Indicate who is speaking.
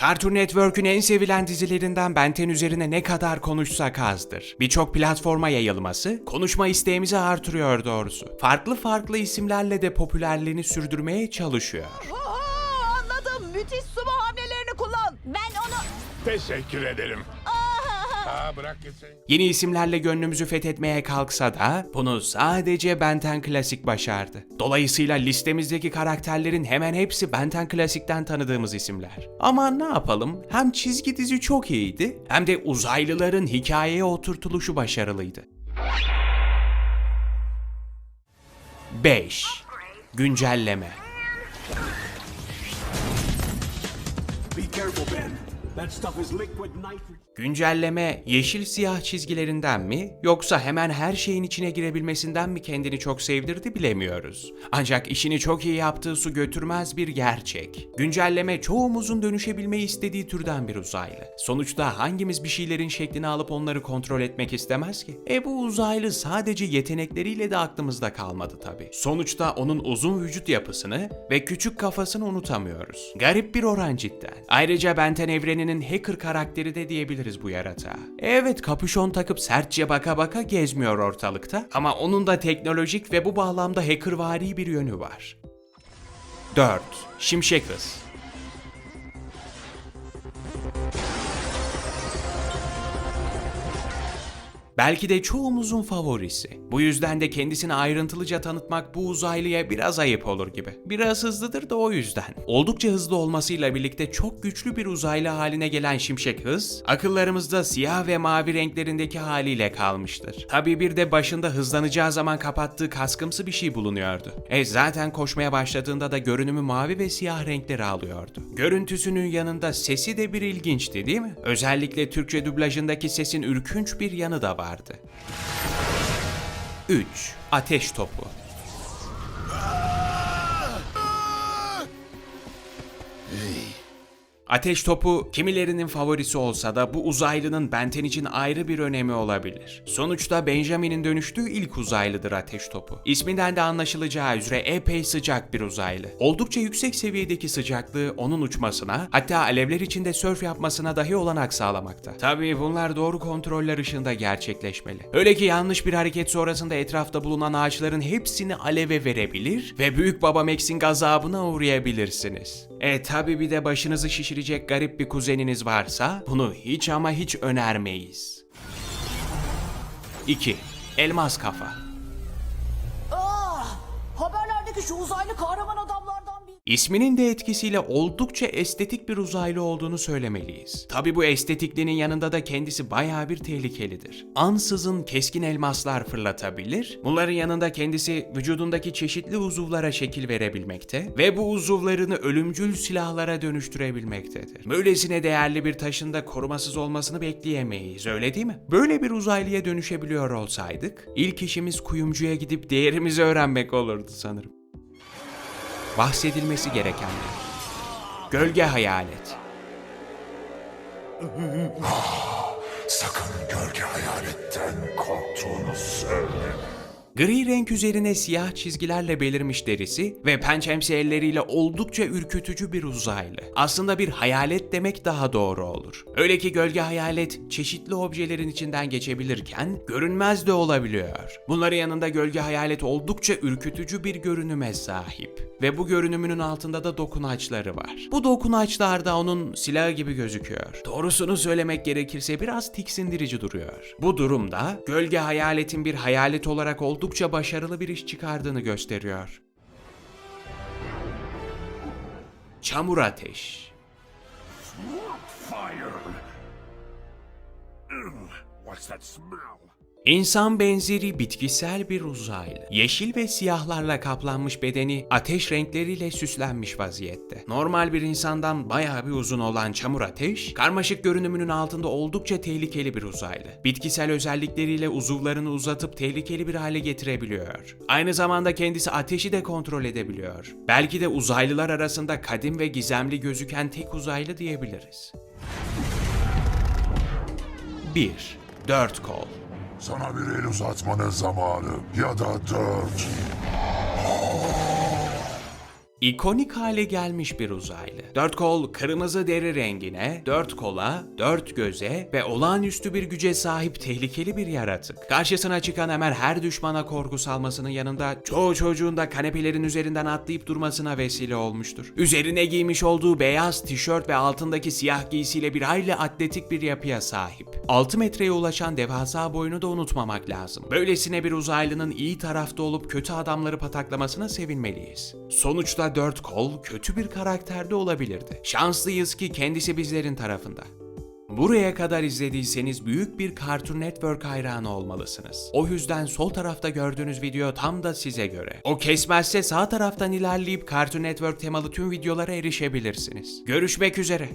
Speaker 1: Cartoon Network'ün en sevilen dizilerinden Benten üzerine ne kadar konuşsak azdır. Birçok platforma yayılması, konuşma isteğimizi artırıyor doğrusu. Farklı farklı isimlerle de popülerliğini sürdürmeye çalışıyor.
Speaker 2: Oho, anladım. Müthiş sumo hamlelerini kullan.
Speaker 3: Ben onu...
Speaker 4: Teşekkür ederim. Aa bırak gitsin.
Speaker 1: Yeni isimlerle gönlümüzü fethetmeye kalksa da bunu sadece Benten Klasik başardı. Dolayısıyla listemizdeki karakterlerin hemen hepsi Benten Klasik'ten tanıdığımız isimler. Ama ne yapalım? Hem çizgi dizi çok iyiydi hem de uzaylıların hikayeye oturtuluşu başarılıydı. 5. Güncelleme
Speaker 5: Be careful, Ben.
Speaker 1: Güncelleme yeşil siyah çizgilerinden mi yoksa hemen her şeyin içine girebilmesinden mi kendini çok sevdirdi bilemiyoruz. Ancak işini çok iyi yaptığı su götürmez bir gerçek. Güncelleme çoğumuzun dönüşebilmeyi istediği türden bir uzaylı. Sonuçta hangimiz bir şeylerin şeklini alıp onları kontrol etmek istemez ki? E bu uzaylı sadece yetenekleriyle de aklımızda kalmadı tabi. Sonuçta onun uzun vücut yapısını ve küçük kafasını unutamıyoruz. Garip bir oran cidden. Ayrıca Benten evreninin hacker karakteri de diyebiliriz bu yaratığa. Evet kapüşon takıp sertçe baka baka gezmiyor ortalıkta ama onun da teknolojik ve bu bağlamda hackervari bir yönü var. 4. Şimşek Hız Belki de çoğumuzun favorisi. Bu yüzden de kendisini ayrıntılıca tanıtmak bu uzaylıya biraz ayıp olur gibi. Biraz hızlıdır da o yüzden. Oldukça hızlı olmasıyla birlikte çok güçlü bir uzaylı haline gelen Şimşek Hız, akıllarımızda siyah ve mavi renklerindeki haliyle kalmıştır. Tabi bir de başında hızlanacağı zaman kapattığı kaskımsı bir şey bulunuyordu. E zaten koşmaya başladığında da görünümü mavi ve siyah renkleri alıyordu. Görüntüsünün yanında sesi de bir ilginçti değil mi? Özellikle Türkçe dublajındaki sesin ürkünç bir yanı da vardı. 3. Ateş Topu Ateş topu kimilerinin favorisi olsa da bu uzaylının Benten için ayrı bir önemi olabilir. Sonuçta Benjamin'in dönüştüğü ilk uzaylıdır ateş topu. İsminden de anlaşılacağı üzere epey sıcak bir uzaylı. Oldukça yüksek seviyedeki sıcaklığı onun uçmasına hatta alevler içinde sörf yapmasına dahi olanak sağlamakta. Tabii bunlar doğru kontroller ışığında gerçekleşmeli. Öyle ki yanlış bir hareket sonrasında etrafta bulunan ağaçların hepsini aleve verebilir ve Büyük Baba Max'in gazabına uğrayabilirsiniz. E tabi bir de başınızı şişirecek garip bir kuzeniniz varsa bunu hiç ama hiç önermeyiz. 2. Elmas Kafa
Speaker 2: Ah, haberlerdeki şu uzaylı kahraman bir...
Speaker 1: İsminin de etkisiyle oldukça estetik bir uzaylı olduğunu söylemeliyiz. Tabi bu estetikliğinin yanında da kendisi bayağı bir tehlikelidir. Ansızın keskin elmaslar fırlatabilir, bunların yanında kendisi vücudundaki çeşitli uzuvlara şekil verebilmekte ve bu uzuvlarını ölümcül silahlara dönüştürebilmektedir. Böylesine değerli bir taşın da korumasız olmasını bekleyemeyiz, öyle değil mi? Böyle bir uzaylıya dönüşebiliyor olsaydık, ilk işimiz kuyumcuya gidip değerimizi öğrenmek olurdu sanırım bahsedilmesi gerekenler. Gölge hayalet.
Speaker 4: Sakın gölge hayaletten korktuğunu söyleme.
Speaker 1: Gri renk üzerine siyah çizgilerle belirmiş derisi ve pençemsi elleriyle oldukça ürkütücü bir uzaylı. Aslında bir hayalet demek daha doğru olur. Öyle ki gölge hayalet çeşitli objelerin içinden geçebilirken görünmez de olabiliyor. Bunların yanında gölge hayalet oldukça ürkütücü bir görünüme sahip. Ve bu görünümünün altında da dokunaçları var. Bu dokunaçlar da onun silahı gibi gözüküyor. Doğrusunu söylemek gerekirse biraz tiksindirici duruyor. Bu durumda gölge hayaletin bir hayalet olarak oldukça başarılı bir iş çıkardığını gösteriyor. Çamur ateş.
Speaker 4: What's that smell?
Speaker 1: İnsan benzeri bitkisel bir uzaylı. Yeşil ve siyahlarla kaplanmış bedeni ateş renkleriyle süslenmiş vaziyette. Normal bir insandan bayağı bir uzun olan çamur ateş, karmaşık görünümünün altında oldukça tehlikeli bir uzaylı. Bitkisel özellikleriyle uzuvlarını uzatıp tehlikeli bir hale getirebiliyor. Aynı zamanda kendisi ateşi de kontrol edebiliyor. Belki de uzaylılar arasında kadim ve gizemli gözüken tek uzaylı diyebiliriz. 1. Dört kol
Speaker 4: Sana bir el uzatmanın zamanı ya da dört.
Speaker 1: İkonik hale gelmiş bir uzaylı. Dört kol kırmızı deri rengine, dört kola, dört göze ve olağanüstü bir güce sahip tehlikeli bir yaratık. Karşısına çıkan Ömer her düşmana korku salmasının yanında çoğu çocuğun da kanepelerin üzerinden atlayıp durmasına vesile olmuştur. Üzerine giymiş olduğu beyaz tişört ve altındaki siyah giysiyle bir hayli atletik bir yapıya sahip. 6 metreye ulaşan devasa boyunu da unutmamak lazım. Böylesine bir uzaylının iyi tarafta olup kötü adamları pataklamasına sevinmeliyiz. Sonuçta dört kol kötü bir karakterde olabilirdi. Şanslıyız ki kendisi bizlerin tarafında. Buraya kadar izlediyseniz büyük bir Cartoon Network hayranı olmalısınız. O yüzden sol tarafta gördüğünüz video tam da size göre. O kesmezse sağ taraftan ilerleyip Cartoon Network temalı tüm videolara erişebilirsiniz. Görüşmek üzere.